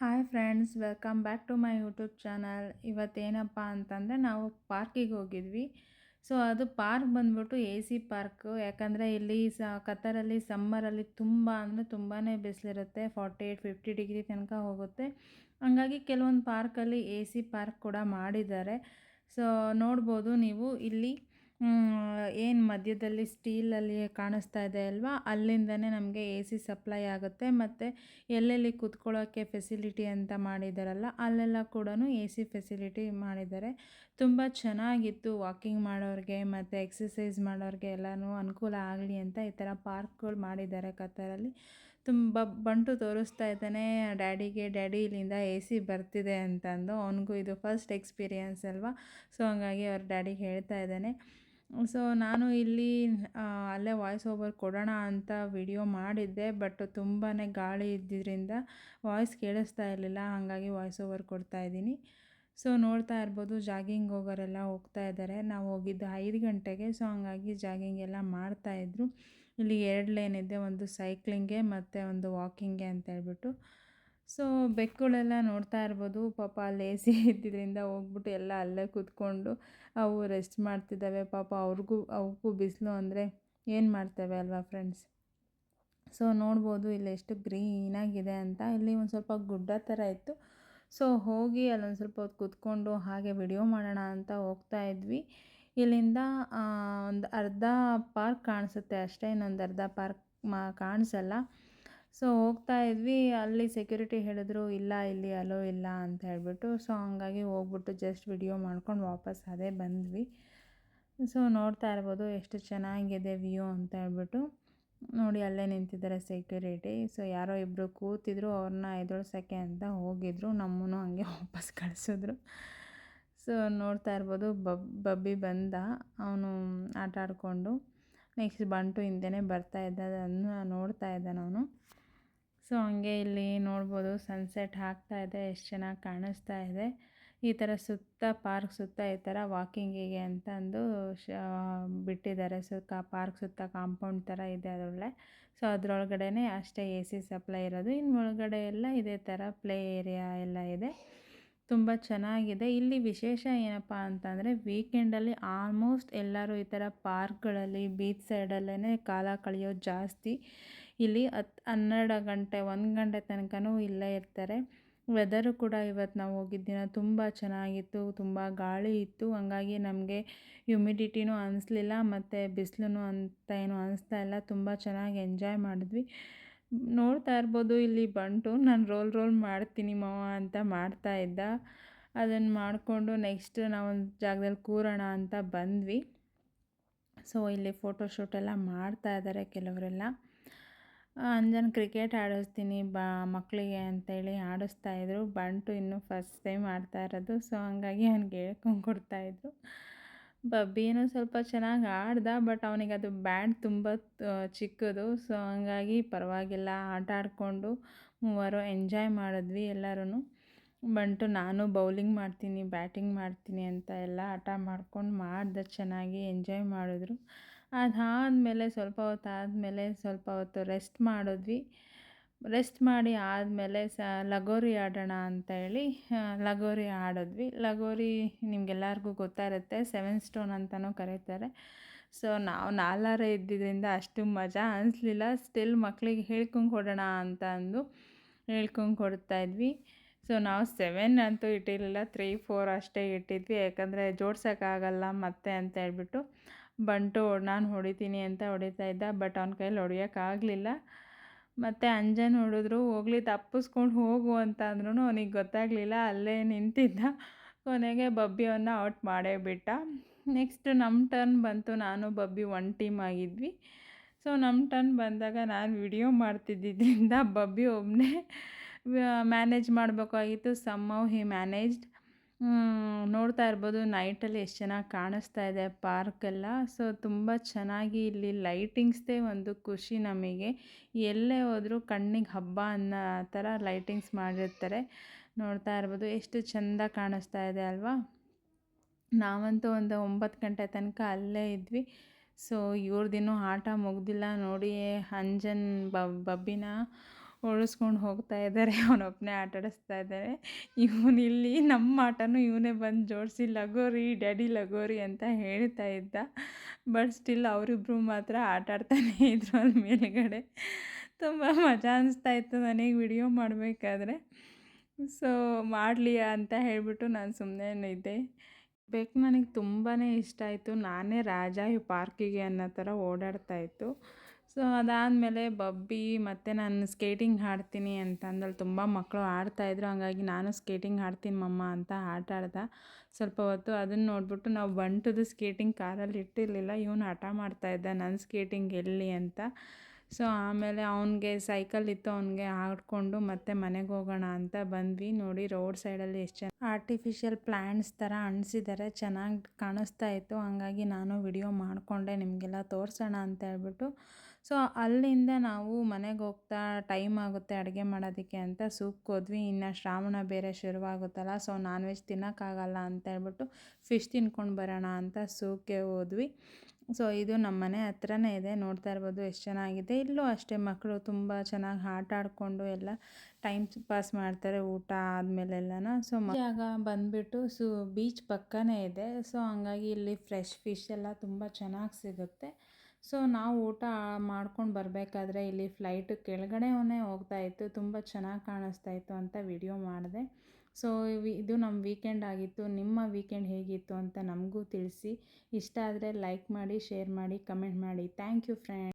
Hi friends, welcome back to my YouTube channel. ಇವತ್ತೇನಪ್ಪ ಅಂತಂದರೆ ನಾವು ಪಾರ್ಕಿಗೆ ಹೋಗಿದ್ವಿ. ಸೊ ಅದು ಪಾರ್ಕ್ ಬಂದ್ಬಿಟ್ಟು ಎ ಸಿ ಪಾರ್ಕು. ಯಾಕಂದರೆ ಇಲ್ಲಿ ಸ ಕತ್ತರಲ್ಲಿ ಸಮ್ಮರಲ್ಲಿ ತುಂಬ ಅಂದರೆ ತುಂಬಾ ಬಿಸಿಲಿರುತ್ತೆ. ಫಾರ್ಟಿ ಏಯ್ಟ್ ಫಿಫ್ಟಿ ಡಿಗ್ರಿ ತನಕ ಹೋಗುತ್ತೆ. ಹಂಗಾಗಿ ಕೆಲವೊಂದು ಪಾರ್ಕಲ್ಲಿ ಎ ಸಿ ಪಾರ್ಕ್ ಕೂಡ ಮಾಡಿದ್ದಾರೆ. ಸೊ ನೋಡ್ಬೋದು ನೀವು ಇಲ್ಲಿ. ಏನು ಮಧ್ಯದಲ್ಲಿ ಸ್ಟೀಲಲ್ಲಿ ಕಾಣಿಸ್ತಾ ಇದೆ ಅಲ್ವಾ? ಅಲ್ಲಿಂದನೇ ನಮಗೆ ಎ ಸಿ ಸಪ್ಲೈ ಆಗುತ್ತೆ. ಮತ್ತು ಎಲ್ಲೆಲ್ಲಿ ಕೂತ್ಕೊಳ್ಳೋಕ್ಕೆ ಫೆಸಿಲಿಟಿ ಅಂತ ಮಾಡಿದ್ದಾರಲ್ಲ ಅಲ್ಲೆಲ್ಲ ಕೂಡ ಎ ಸಿ ಫೆಸಿಲಿಟಿ ಮಾಡಿದ್ದಾರೆ ತುಂಬ ಚೆನ್ನಾಗಿತ್ತು ವಾಕಿಂಗ್ ಮಾಡೋರಿಗೆ, ಮತ್ತು ಎಕ್ಸಸೈಸ್ ಮಾಡೋರಿಗೆ ಎಲ್ಲನೂ ಅನುಕೂಲ ಆಗಲಿ ಅಂತ ಈ ಥರ ಪಾರ್ಕ್ಗಳು ಮಾಡಿದ್ದಾರೆ ಕತ್ತರಲ್ಲಿ ತುಂಬ ಬಂಟು ತೋರಿಸ್ತಾ ಇದ್ದಾನೆ ಡ್ಯಾಡಿಗೆ ಡ್ಯಾಡಿ ಇಲ್ಲಿಂದ ಎ ಸಿ ಬರ್ತಿದೆ ಅಂತಂದು. ಅವನಿಗೂ ಇದು ಫಸ್ಟ್ ಎಕ್ಸ್ಪೀರಿಯನ್ಸ್ ಅಲ್ವಾ? ಸೊ ಹಂಗಾಗಿ ಅವ್ರ ಡ್ಯಾಡಿಗೆ ಹೇಳ್ತಾ ಇದ್ದಾನೆ. ಸೊ ನಾನು ಇಲ್ಲಿ ಅಲ್ಲೇ ವಾಯ್ಸ್ ಓವರ್ ಕೊಡೋಣ ಅಂತ ವಿಡಿಯೋ ಮಾಡಿದ್ದೆ ಬಟ್ ತುಂಬಾ ಗಾಳಿ ಇದ್ದಿದ್ದರಿಂದ ವಾಯ್ಸ್ ಕೇಳಿಸ್ತಾ ಇರಲಿಲ್ಲ, ಹಾಗಾಗಿ ವಾಯ್ಸ್ ಓವರ್ ಕೊಡ್ತಾ ಇದ್ದೀನಿ. ಸೊ ನೋಡ್ತಾ ಇರ್ಬೋದು ಜಾಗಿಂಗ್ ಹೋಗೋರೆಲ್ಲ ಹೋಗ್ತಾ ಇದ್ದಾರೆ. ನಾವು ಹೋಗಿದ್ದು ಐದು ಗಂಟೆಗೆ ಸೊ ಹಾಗಾಗಿ ಜಾಗಿಂಗ್ ಎಲ್ಲ ಮಾಡ್ತಾಯಿದ್ರು ಇಲ್ಲಿ ಎರಡು ಲೈನ್ ಇದೆ, ಒಂದು ಸೈಕ್ಲಿಂಗ್ಗೆ ಮತ್ತು ಒಂದು ವಾಕಿಂಗ್ಗೆ ಅಂತ ಹೇಳ್ಬಿಟ್ಟು. ಸೊ ಬೆಕ್ಕುಗಳೆಲ್ಲ ನೋಡ್ತಾ ಇರ್ಬೋದು. ಪಾಪ ಅಲ್ಲಿ ಎ ಸಿ ಇದ್ದಿದ್ದರಿಂದ ಹೋಗ್ಬಿಟ್ಟು ಎಲ್ಲ ಅಲ್ಲೇ ಕೂತ್ಕೊಂಡು ಅವು ರೆಸ್ಟ್ ಮಾಡ್ತಿದ್ದಾವೆ. ಪಾಪ ಅವ್ರಿಗೂ ಅವಕ್ಕೂ ಬಿಸಿಲು ಅಂದರೆ ಏನು ಮಾಡ್ತೇವೆ ಅಲ್ವಾ ಫ್ರೆಂಡ್ಸ್? ಸೊ ನೋಡ್ಬೋದು ಇಲ್ಲಿ ಎಷ್ಟು ಗ್ರೀನಾಗಿದೆ ಅಂತ. ಇಲ್ಲಿ ಒಂದು ಸ್ವಲ್ಪ ಗುಡ್ಡ ಥರ ಇತ್ತು. ಸೊ ಹೋಗಿ ಅಲ್ಲೊಂದು ಸ್ವಲ್ಪ ಹೊತ್ತು ಕೂತ್ಕೊಂಡು ಹಾಗೆ ವಿಡಿಯೋ ಮಾಡೋಣ ಅಂತ ಹೋಗ್ತಾ ಇದ್ವಿ. ಇಲ್ಲಿಂದ ಒಂದು ಅರ್ಧ ಪಾರ್ಕ್ ಕಾಣಿಸುತ್ತೆ ಅಷ್ಟೇ. ಇನ್ನೊಂದು ಅರ್ಧ ಪಾರ್ಕ್ ಮಾ, ಕಾಣಿಸಲ್ಲ. ಸೊ ಹೋಗ್ತಾ ಇದ್ವಿ. ಅಲ್ಲಿ ಸೆಕ್ಯೂರಿಟಿ ಹೇಳಿದ್ರು, ಇಲ್ಲ, ಇಲ್ಲಿ ಅಲೋ ಇಲ್ಲ ಅಂತ ಹೇಳಿಬಿಟ್ಟು, ಸೊ ಹಂಗಾಗಿ ಹೋಗ್ಬಿಟ್ಟು ಜಸ್ಟ್ ವಿಡಿಯೋ ಮಾಡ್ಕೊಂಡು ವಾಪಸ್ ಅದೇ ಬಂದ್ವಿ. ಸೊ ನೋಡ್ತಾ ಇರ್ಬೋದು, ಎಷ್ಟು ಚೆನ್ನಾಗಿದೆ ವ್ಯೂ ಅಂತ ಹೇಳ್ಬಿಟ್ಟು. ನೋಡಿ, ಅಲ್ಲೇ ನಿಂತಿದ್ದಾರೆ ಸೆಕ್ಯೂರಿಟಿ ಸೊ ಯಾರೋ ಇಬ್ಬರು ಕೂತಿದ್ರು, ಅವ್ರನ್ನ ಎದುರಿಸೋಕ್ಕೆ ಅಂತ ಹೋಗಿದ್ರು. ನಮ್ಮನ್ನು ಹಂಗೆ ವಾಪಸ್ ಕಳಿಸಿದ್ರು. ಸೊ ನೋಡ್ತಾ ಇರ್ಬೋದು, ಬಬ್, ಬಬ್ಬಿ ಬಂದ. ಅವನು ಆಟ ಆಡಿಕೊಂಡು ನೆಕ್ಸ್ಟ್ ಬಂಟು ಹಿಂದೆನೇ ಬರ್ತಾ ಇದ್ದ ಅದನ್ನು ನೋಡ್ತಾ ಇದ್ದಾನೆ ಅವನು. ಸೊ ಹಂಗೆ ಇಲ್ಲಿ ನೋಡ್ಬೋದು ಸನ್ಸೆಟ್ ಆಗ್ತಾ ಇದೆ, ಎಷ್ಟು ಚೆನ್ನಾಗಿ ಕಾಣಿಸ್ತಾ ಇದೆ. ಈ ಥರ ಸುತ್ತ ಪಾರ್ಕ್ ಸುತ್ತ ಈ ಥರ ವಾಕಿಂಗಿಗೆ ಅಂತಂದು ಶ ಬಿಟ್ಟಿದ್ದಾರೆ. ಸುತ್ತ ಪಾರ್ಕ್ ಸುತ್ತ ಕಾಂಪೌಂಡ್ ಥರ ಇದೆ ಅದರೊಳ್ಳೆ ಸೊ ಅದರೊಳಗಡೆನೆ ಅಷ್ಟೇ ಎ ಸಿ ಸಪ್ಲೈ ಇರೋದು. ಇನ್ನು ಒಳಗಡೆ ಎಲ್ಲ ಇದೇ ಥರ ಪ್ಲೇ ಏರಿಯಾ ಎಲ್ಲ ಇದೆ. ತುಂಬ ಚೆನ್ನಾಗಿದೆ. ಇಲ್ಲಿ ವಿಶೇಷ ಏನಪ್ಪ ಅಂತಂದರೆ ವೀಕೆಂಡಲ್ಲಿ ಆಲ್ಮೋಸ್ಟ್ ಎಲ್ಲರೂ ಈ ಥರ ಪಾರ್ಕ್ಗಳಲ್ಲಿ ಬೀಚ್ ಸೈಡಲ್ಲೇ ಕಾಲ ಕಳೆಯೋದು ಜಾಸ್ತಿ. ಇಲ್ಲಿ ಹತ್ತು ಹನ್ನೆರಡು ಗಂಟೆ, ಒಂದು ಗಂಟೆ ತನಕನೂ ಇಲ್ಲೇ ಇರ್ತಾರೆ. ವೆದರು ಕೂಡ ಇವತ್ತು ನಾವು ಹೋಗಿದ್ದ ದಿನ ತುಂಬ ಚೆನ್ನಾಗಿತ್ತು, ತುಂಬ ಗಾಳಿ ಇತ್ತು. ಹಂಗಾಗಿ ನಮಗೆ ಹ್ಯುಮಿಡಿಟಿನೂ ಅನಿಸ್ಲಿಲ್ಲ, ಮತ್ತು ಬಿಸಿಲೂ ಅಂತ ಏನು ಅನಿಸ್ತಾ ಇಲ್ಲ. ತುಂಬ ಚೆನ್ನಾಗಿ ಎಂಜಾಯ್ ಮಾಡಿದ್ವಿ. ನೋಡ್ತಾ ಇರ್ಬೋದು, ಇಲ್ಲಿ ಬಂಟು ನಾನು ರೋಲ್ ರೋಲ್ ಮಾಡ್ತೀನಿ ಮಾವ ಅಂತ ಮಾಡ್ತಾ ಇದ್ದ. ಅದನ್ನು ಮಾಡಿಕೊಂಡು ನೆಕ್ಸ್ಟ್ ನಾವು ಒಂದು ಜಾಗದಲ್ಲಿ ಕೂರೋಣ ಅಂತ ಬಂದ್ವಿ. ಸೊ ಇಲ್ಲಿ ಫೋಟೋಶೂಟ್ ಎಲ್ಲ ಮಾಡ್ತಾ ಇದ್ದಾರೆ ಕೆಲವರೆಲ್ಲ. ಅಂಜನ್ ಕ್ರಿಕೆಟ್ ಆಡಿಸ್ತೀನಿ. ಬಾ ಮಕ್ಕಳಿಗೆ ಅಂತೇಳಿ ಆಡಿಸ್ತಾಯಿದ್ರು ಬಂಟು ಇನ್ನೂ ಫಸ್ಟ್ ಟೈಮ್ ಆಡ್ತಾ ಇರೋದು. ಸೊ ಹಂಗಾಗಿ ಅವ್ನಿಗೆ ಹೇಳ್ಕೊಂಡು ಕೊಡ್ತಾಯಿದ್ರು ಬಬ್ಬಿನೂ ಸ್ವಲ್ಪ ಚೆನ್ನಾಗಿ ಆಡ್ದ ಬಟ್ ಅವನಿಗೆ ಅದು ಬ್ಯಾಟ್ ತುಂಬ ಚಿಕ್ಕದು. ಸೊ ಹಂಗಾಗಿ ಪರವಾಗಿಲ್ಲ. ಆಟ ಆಡಿಕೊಂಡು ಮೂವರು ಎಂಜಾಯ್ ಮಾಡಿದ್ವಿ ಎಲ್ಲರೂ ಬಂಟು, ನಾನು ಬೌಲಿಂಗ್ ಮಾಡ್ತೀನಿ ಬ್ಯಾಟಿಂಗ್ ಮಾಡ್ತೀನಿ ಅಂತ ಎಲ್ಲ ಆಟ ಮಾಡ್ಕೊಂಡು ಮಾಡಿದೆ, ಚೆನ್ನಾಗಿ ಎಂಜಾಯ್ ಮಾಡಿದ್ರು. ಅದಾದಮೇಲೆ ಸ್ವಲ್ಪ ಹೊತ್ತು ಆದಮೇಲೆ ಸ್ವಲ್ಪ ಹೊತ್ತು ರೆಸ್ಟ್ ಮಾಡಿದ್ವಿ. ರೆಸ್ಟ್ ಮಾಡಿ ಆದಮೇಲೆ ಸ ಲಗೋರಿ ಆಡೋಣ ಅಂತ ಹೇಳಿ ಲಗೋರಿ ಆಡಿದ್ವಿ. ಲಗೋರಿ ನಿಮಗೆಲ್ಲರಿಗೂ ಗೊತ್ತಿರುತ್ತೆ ಸೆವೆನ್ ಸ್ಟೋನ್ ಅಂತಲೂ ಕರೀತಾರೆ. ಸೊ ನಾವು ನಾಲ್ವರೇ ಇದ್ದಿದ್ದರಿಂದ ಅಷ್ಟು ಮಜಾ ಅನಿಸ್ಲಿಲ್ಲ. ಸ್ಟಿಲ್ ಮಕ್ಕಳಿಗೆ ಹೇಳ್ಕೊಂಡು ಕೊಡೋಣ ಅಂತ ಅಂದು ಹೇಳ್ಕೊಂಡು ಕೊಡ್ತಾಯಿದ್ವಿ ಸೊ ನಾವು ಸೆವೆನ್ ಅಂತೂ ಇಟ್ಟಿರಲಿಲ್ಲ, ತ್ರೀ, ಫೋರ್ ಅಷ್ಟೇ ಇಟ್ಟಿದ್ವಿ. ಯಾಕಂದರೆ ಜೋಡ್ಸೋಕ್ಕಾಗಲ್ಲ ಮತ್ತೆ ಅಂತ ಹೇಳ್ಬಿಟ್ಟು ಬಂಟು ನಾನು ಹೊಡಿತೀನಿ ಅಂತ ಹೊಡಿತಾ ಇದ್ದ, ಬಟ್ ಅವ್ನ ಕೈಯಲ್ಲಿ ಹೊಡಿಯೋಕ್ಕಾಗಲಿಲ್ಲ ಮತ್ತು ಅಂಜನ್ ಹೊಡೆದ್ರು, ಹೋಗ್ಲಿ ತಪ್ಪಿಸ್ಕೊಂಡು ಹೋಗು ಅಂತ ಅಂದ್ರೂ ಅವನಿಗೆ ಗೊತ್ತಾಗಲಿಲ್ಲ, ಅಲ್ಲೇ ನಿಂತಿದ್ದ. ಕೊನೆಗೆ ಬಬ್ಬಿ ಅವನ್ನ ಔಟ್ ಮಾಡೇ ಬಿಟ್ಟ. ನೆಕ್ಸ್ಟ್ ನಮ್ಮ ಟರ್ನ್ ಬಂತು, ನಾನು ಬಬ್ಬಿ ಒನ್ ಟೀಮ್ ಆಗಿದ್ವಿ. ಸೊ ನಮ್ಮ ಟರ್ನ್ ಬಂದಾಗ ನಾನು ವಿಡಿಯೋ ಮಾಡ್ತಿದ್ದಿದ್ದರಿಂದ ಬಬ್ಬಿ ಒಬ್ಬನೇ ಮ್ಯಾನೇಜ್ ಮಾಡಬೇಕಾಗಿತ್ತು. ಸಮ್ಮವ್ ಹಿ ಮ್ಯಾನೇಜ್ಡ್ ನೋಡ್ತಾ ಇರ್ಬೋದು. ನೈಟಲ್ಲಿ ಎಷ್ಟು ಚೆನ್ನಾಗಿ ಕಾಣಿಸ್ತಾ ಇದೆ ಪಾರ್ಕೆಲ್ಲ. ಸೊ, ತುಂಬ ಚೆನ್ನಾಗಿ ಇಲ್ಲಿ ಲೈಟಿಂಗ್ಸ್ದೇ ಒಂದು ಖುಷಿ ನಮಗೆ. ಎಲ್ಲೇ ಹೋದರೂ ಕಣ್ಣಿಗೆ ಹಬ್ಬ ಅನ್ನೋ ಥರ ಲೈಟಿಂಗ್ಸ್ ಮಾಡಿರ್ತಾರೆ. ನೋಡ್ತಾ ಇರ್ಬೋದು. ಎಷ್ಟು ಚೆಂದ ಕಾಣಿಸ್ತಾ ಇದೆ ಅಲ್ವಾ? ನಾವಂತೂ ಒಂದು ಒಂಬತ್ತು ಗಂಟೆ ತನಕ ಅಲ್ಲೇ ಇದ್ವಿ. ಸೊ ಇವ್ರದ್ದಿನ್ನೂ ಆಟ ಮುಗ್ದಿಲ್ಲ. ನೋಡಿ ಅಂಜನ್ ಬಬ್ಬಿನ ಓಡಿಸ್ಕೊಂಡು ಹೋಗ್ತಾ ಇದ್ದಾರೆ ಅವನೊಬ್ಬನೇ ಆಟ ಆಡಿಸ್ತಾ ಇದ್ದಾರೆ. ಇವನು ಇಲ್ಲಿ ನಮ್ಮ ಆಟನೂ ಇವನೇ ಬಂದು ಜೋಡಿಸಿ, ಲಗೋರಿ, ಡ್ಯಾಡಿ ಲಗೋರಿ ಅಂತ ಹೇಳ್ತಾ ಇದ್ದ. ಬಟ್ ಸ್ಟಿಲ್ ಅವರಿಬ್ಬರು ಮಾತ್ರ ಆಟ ಇದ್ರು ಅಲ್ಲಿ ಮೇಲುಗಡೆ. ತುಂಬ ಮಜಾ ಅನಿಸ್ತಾ ಇತ್ತು ನನಗೆ ವಿಡಿಯೋ ಮಾಡಬೇಕಾದ್ರೆ. ಸೊ ಮಾಡಲಿ ಅಂತ ಹೇಳಿಬಿಟ್ಟು ನಾನು ಸುಮ್ಮನೆ ಇದ್ದೆ ಬೇಕು ನನಗೆ ತುಂಬಾ ಇಷ್ಟ ಆಯಿತು. ನಾನೇ ರಾಜ ಈ ಪಾರ್ಕಿಗೆ ಅನ್ನೋ ಥರ ಓಡಾಡ್ತಾ ಇತ್ತು. ಸೊ ಅದಾದಮೇಲೆ ಬಬ್ಬಿ ಮತ್ತು ನಾನು ಸ್ಕೇಟಿಂಗ್ ಆಡ್ತೀನಿ ಅಂತ ಅಂದಲ್ಲಿ ತುಂಬ ಮಕ್ಕಳು ಆಡ್ತಾಯಿದ್ರು ಹಂಗಾಗಿ ನಾನು ಸ್ಕೇಟಿಂಗ್ ಆಡ್ತೀನಿ ಮಮ್ಮ ಅಂತ ಆಟ ಸ್ವಲ್ಪ ಹೊತ್ತು ಅದನ್ನು ನೋಡಿಬಿಟ್ಟು ನಾವು ಬಂಟದು ಸ್ಕೇಟಿಂಗ್ ಕಾರಲ್ಲಿ ಇಟ್ಟಿರಲಿಲ್ಲ. ಇವನು ಹಠ ಮಾಡ್ತಾಯಿದ್ದ ನನ್ನ ಸ್ಕೇಟಿಂಗ್ ಎಲ್ಲಿ ಅಂತ. ಸೊ ಆಮೇಲೆ ಅವನಿಗೆ ಸೈಕಲ್ ಇತ್ತು. ಅವನಿಗೆ ಆಡ್ಕೊಂಡು ಮತ್ತೆ ಮನೆಗೆ ಹೋಗೋಣ ಅಂತ ಬಂದ್ವಿ. ನೋಡಿ ರೋಡ್ ಸೈಡಲ್ಲಿ ಎಷ್ಟು ಚೆನ್ನಾಗಿ ಆರ್ಟಿಫಿಷಿಯಲ್ ಪ್ಲ್ಯಾಂಟ್ಸ್ ಥರ ಅಣಿಸಿದ್ದಾರೆ ಚೆನ್ನಾಗಿ ಕಾಣಿಸ್ತಾ ಇತ್ತು. ಹಾಗಾಗಿ ನಾನು ವಿಡಿಯೋ ಮಾಡಿಕೊಂಡೆ. ನಿಮಗೆಲ್ಲ ತೋರಿಸೋಣ ಅಂತ ಹೇಳ್ಬಿಟ್ಟು ಸೊ ಅಲ್ಲಿಂದ ನಾವು ಮನೆಗೆ ಹೋಗ್ತಾ ಟೈಮ್ ಆಗುತ್ತೆ ಅಡುಗೆ ಮಾಡೋದಕ್ಕೆ ಅಂತ ಸೂಪ್ಗೆ ಹೋದ್ವಿ. ಇನ್ನು ಶ್ರಾವಣ ಬೇರೆ ಶುರುವಾಗುತ್ತಲ್ಲ, ಸೊ ನಾನ್ ವೆಜ್ ತಿನ್ನೋಕ್ಕಾಗಲ್ಲ ಅಂತ ಹೇಳ್ಬಿಟ್ಟು ಫಿಶ್ ತಿನ್ಕೊಂಡು ಬರೋಣ ಅಂತ ಸೂಪ್ಗೆ ಹೋದ್ವಿ. ಸೊ ಇದು ನಮ್ಮ ಮನೆ ಹತ್ರನೇ ಇದೆ, ನೋಡ್ತಾ ಇರ್ಬೋದು ಎಷ್ಟು ಚೆನ್ನಾಗಿದೆ. ಇಲ್ಲೂ ಅಷ್ಟೇ ಮಕ್ಕಳು ತುಂಬ ಚೆನ್ನಾಗಿ ಆಟ ಆಡಿಕೊಂಡು ಎಲ್ಲ ಟೈಮ್ ಪಾಸ್ ಮಾಡ್ತಾರೆ ಊಟ ಆದಮೇಲೆಲ್ಲನ ಸೊ ಜಾಗ ಬಂದುಬಿಟ್ಟು ಸು, ಬೀಚ್ ಪಕ್ಕನೇ ಇದೆ. ಸೊ ಹಂಗಾಗಿ ಇಲ್ಲಿ ಫ್ರೆಶ್ ಫಿಶ್ ಎಲ್ಲ ತುಂಬ ಚೆನ್ನಾಗಿ ಸಿಗುತ್ತೆ. ಸೊ ನಾವು ಊಟ ಮಾಡ್ಕೊಂಡು ಬರಬೇಕಾದ್ರೆ ಇಲ್ಲಿ ಫ್ಲೈಟ್ ಕೆಳಗಡೆನೇ ಹೋಗ್ತಾ ಇತ್ತು. ತುಂಬ ಚೆನ್ನಾಗಿ ಕಾಣಿಸ್ತಾ ಇತ್ತು ಅಂತ ವಿಡಿಯೋ ಮಾಡಿದೆ. ಸೊ ಇದು ನಮ್ಮ ವೀಕೆಂಡ್ ಆಗಿತ್ತು. ನಿಮ್ಮ ವೀಕೆಂಡ್ ಹೇಗಿತ್ತು ಅಂತ ನಮಗೂ ತಿಳಿಸಿ. ಇಷ್ಟ ಆದರೆ ಲೈಕ್ ಮಾಡಿ ಶೇರ್ ಮಾಡಿ ಕಮೆಂಟ್ ಮಾಡಿ. Thank you friend